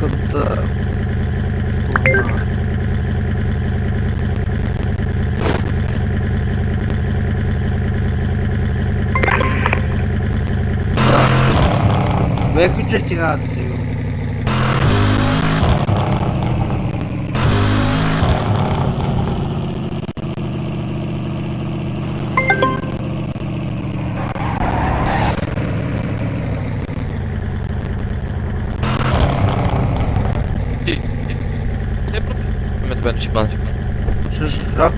그때 왜 그쪽 지나갔지? Ми тебе не чіпали. Що ж? Що?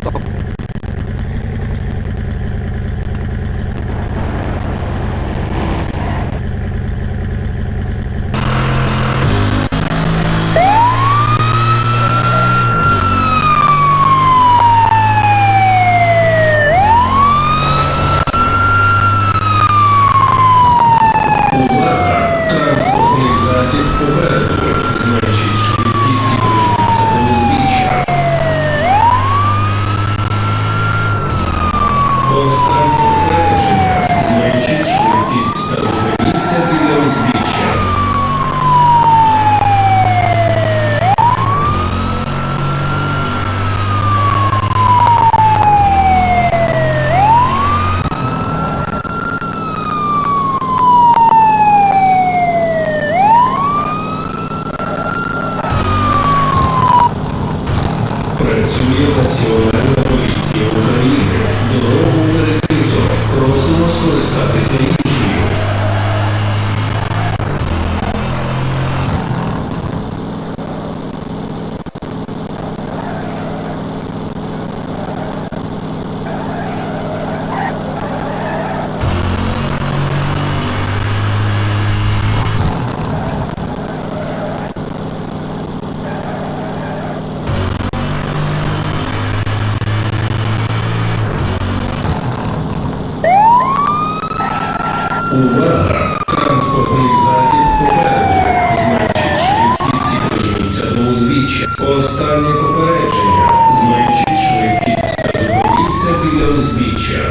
Стоп. Увага! Транспортний засіб попереду. Зменшіть швидкість і прижміться до узбіччя. Останнє попередження. Зменшіть швидкість та зупиніться біля узбіччя. Працює Національна поліція України. Дорогу перекрито. Просимо скористатися іншою. Увага! Транспортний засіб попереду. Зменшіть швидкість і прижміться до узбіччя. Останнє попередження. Зменшіть швидкість та зупиніться біля узбіччя.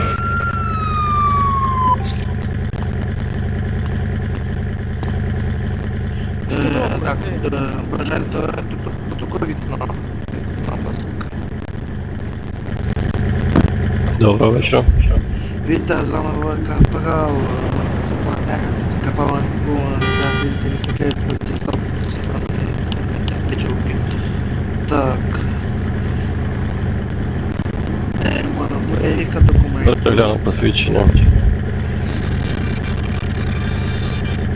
Е, Так, е, бажаю до протоколу вікна. Доброго вечора. Вітаю з вами капрал Западенець, капрал за високий протистав Тичовки. Так. Е, Моя перевірка документів. Перегляну посвідчення.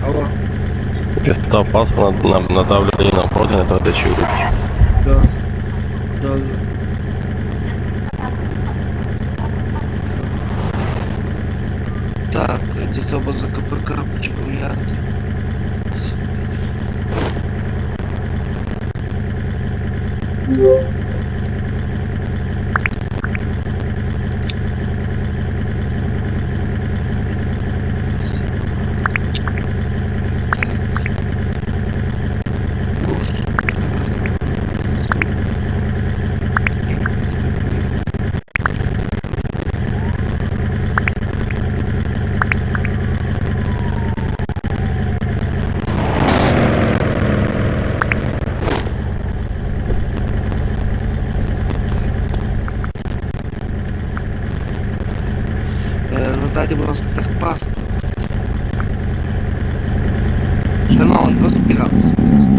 Алло, Підстав паспорт на надавлення на ордени та течію. да. Да. kafası kıpır kapıcık uyandı. Yeah. Шановний, розбіратися, будь ласка.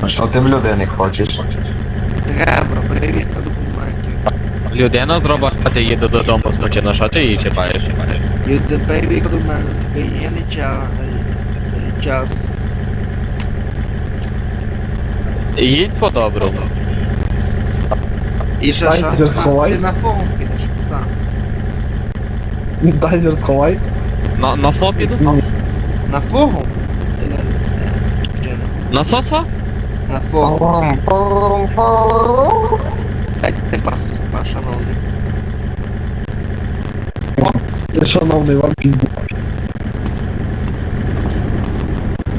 А що ти в людини хочеш? Треба перевірка документів. Людина зробить, а ти їде додому спокійно, що ти її чіпаєш? Люди, перевірка документів. Не час. Час. Їдь по-доброму. І що? Сховай. Ти на форум підеш, пацан. Тайзер сховай. На, на СО піду? На форум? Ти не... не? На СОСО? На форум. Дайте пас, пас, шановний. Шановний вам пізді.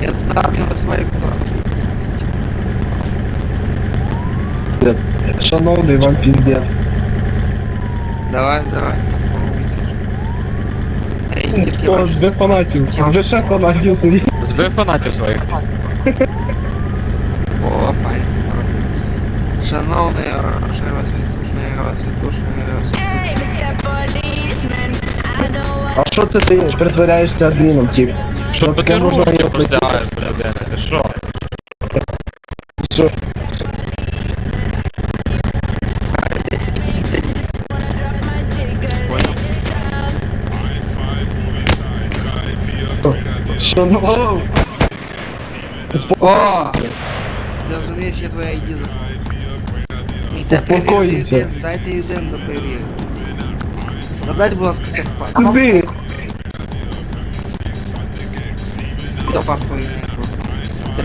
Я зараз не розмовляю, будь ласка. Шановний вам піздець. Давай, давай, на форум йдеш. Ей, тільки Хто збив фанатів? Збив ще фанатів собі. Збив фанатів своїх. О, файно. Шановний, е. Policeman, I don't want А що це ти притворяєшся адміном, тип? Що таке можна руки і простягаєш? Ти що? Що? Ну? О! Ти розумієш, я твоя іділа. Успокойся. Дайте єдину перевірити. Надайте, будь ласка, техпаспорт. Куди? До паспорт не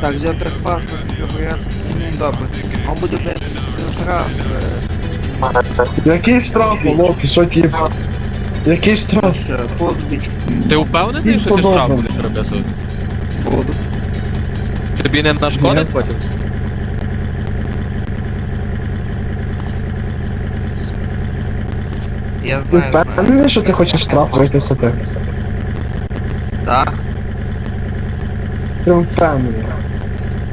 Так, взяв техпаспорт, все в порядку. Ну, Добре. Он буде без штраф. е, Який штраф, Локи, що тип? Який штраф? Ще позбіч Ти впевнений, що ти штраф по-доброму. будеш суд? буду. Тобі не нашкодить потім? Я Ти знаю, знаю. впевнений, що ти хочеш штраф виписати? Так, Ти впевнений.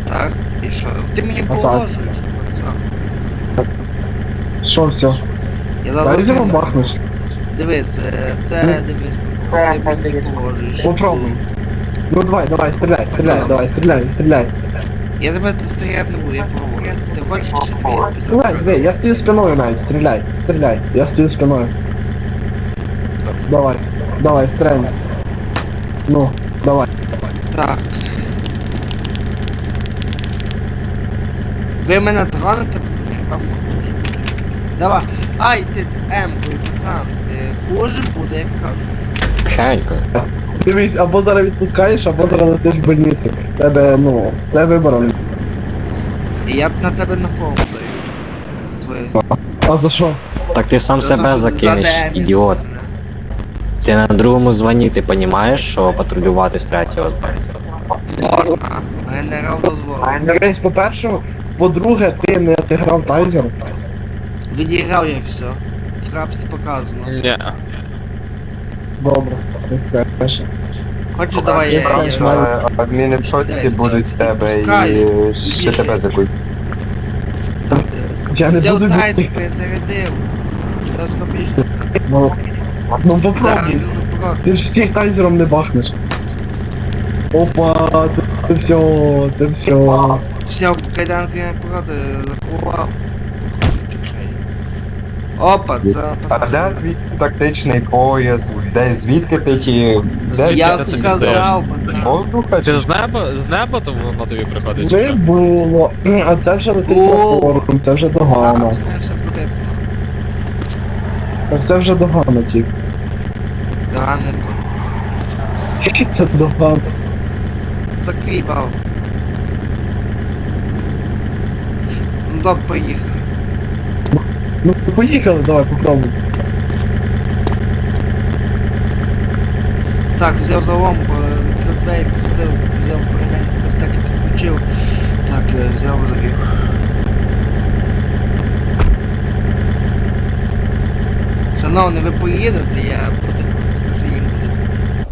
так. І що? Ти мені Отак. положиш, пацан. Що все? Я Дай зараз зіро отримаю. бахнеш. Дивись, це, дивись, ти мені положиш. Попробуй. Ну давай, давай, стріляй, стріляй, давай, стріляй, стріляй. Я тебе стріляти не буду, я поговорю. Ти хочеш чи тобі? Стріляй, стріляй, я стою спиною навіть, стріляй, стріляй, я стою спиною. Давай, давай, стрельни. Ну, давай. Так. Ви мене догоните, пацани, я вам не. Давай. Ай, ти М, пацан, хуже буде, як кажу. Тихенько. Дивись, або зараз відпускаєш, або зараз летиш в больницю. Тебе, ну, тебе вибору. нема. І я на тебе на форум даю. З твоєю. А за що? Так ти сам За себе закинеш, за ідіот. Ти на другому званні, ти понімаєш, що патрулювати з третього. Можна. Генерал дозволив. Дивись, по-перше, по-друге, ти не отиграв тайзер. Відіграв я все. В рапсі показано. Ні. Добре, не. Хочеш, давай я. Я я- бачу. Адміни в шоці будуть з тебе і ще тебе закують. Я не буду тайзер, перезарядив. Телескопічно. Ну, ну Так, попробуй. він не. Ти ж всіх тайзером не бахнеш. Опа, це, це все, це все. Все, кайданки не проти, закував. Опа, це А де твій тактичний пояс? Де звідки ти ті? Де Я ти собі сказав, з воздуха Ти чи з неба, з неба то воно тобі приходить? чи Не що? було. А це вже летить на О. форум, це вже все записано. Так це вже догана, тип. Да, не буду. Це догана. Закрий бав. Ну добре, поїхали. Ну поїхали, давай, попробуй. Так, взяв залом, е, відкрив двері, посадив, взяв перенек безпеки, підключив. Так, е, взяв завів. Шановний, ви поїдете, я буду, скажи їм буде.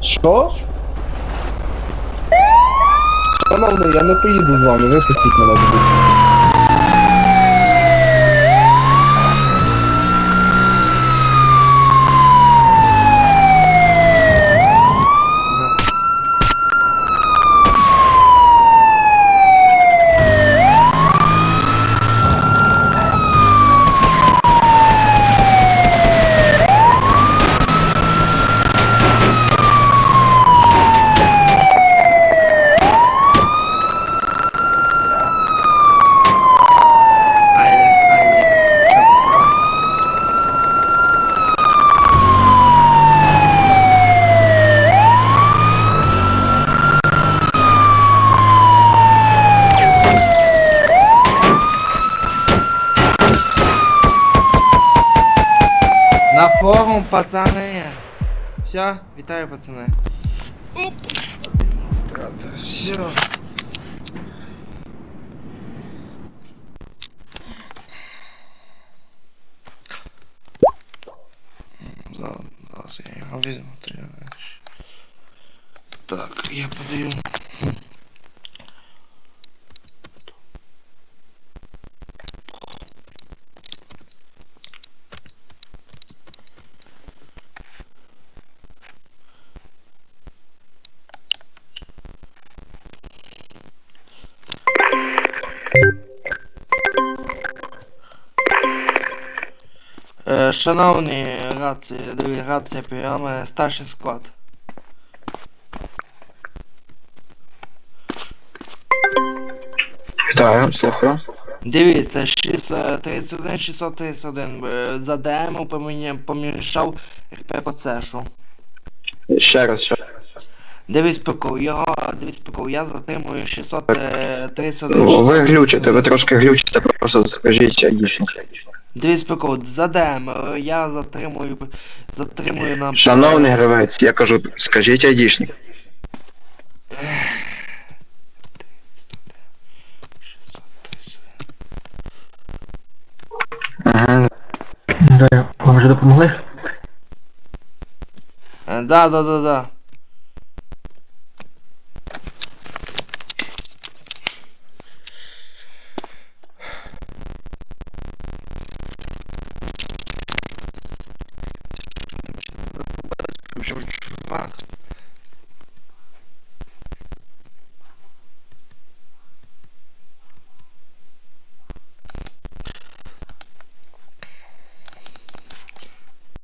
Що? Шановний, я не поїду з вами, випустіть мене, дивіться. пацани. Все, вітаю, пацани. Оп. Все. Зараз я його візьму. ти знаєш. Так, я подаю. Е, Шановні рації, делегація прийоми, старший склад. Вітаю, слухаю. Дивіться, 631, 631. е, За ДМ помішав РП по цешу. Ще раз, ще. Дивись прикол, його, дивись прикол, я затримую 631. Ну, Ви глючите, ви трошки глючите, просто скажіть айдішник. Дивись прикол, за ДМ, е, я затримую, затримую нам... Шановний гравець, я кажу, скажіть айдішник. Ага, Да, Вам вже допомогли? Е, Да, да, да, да.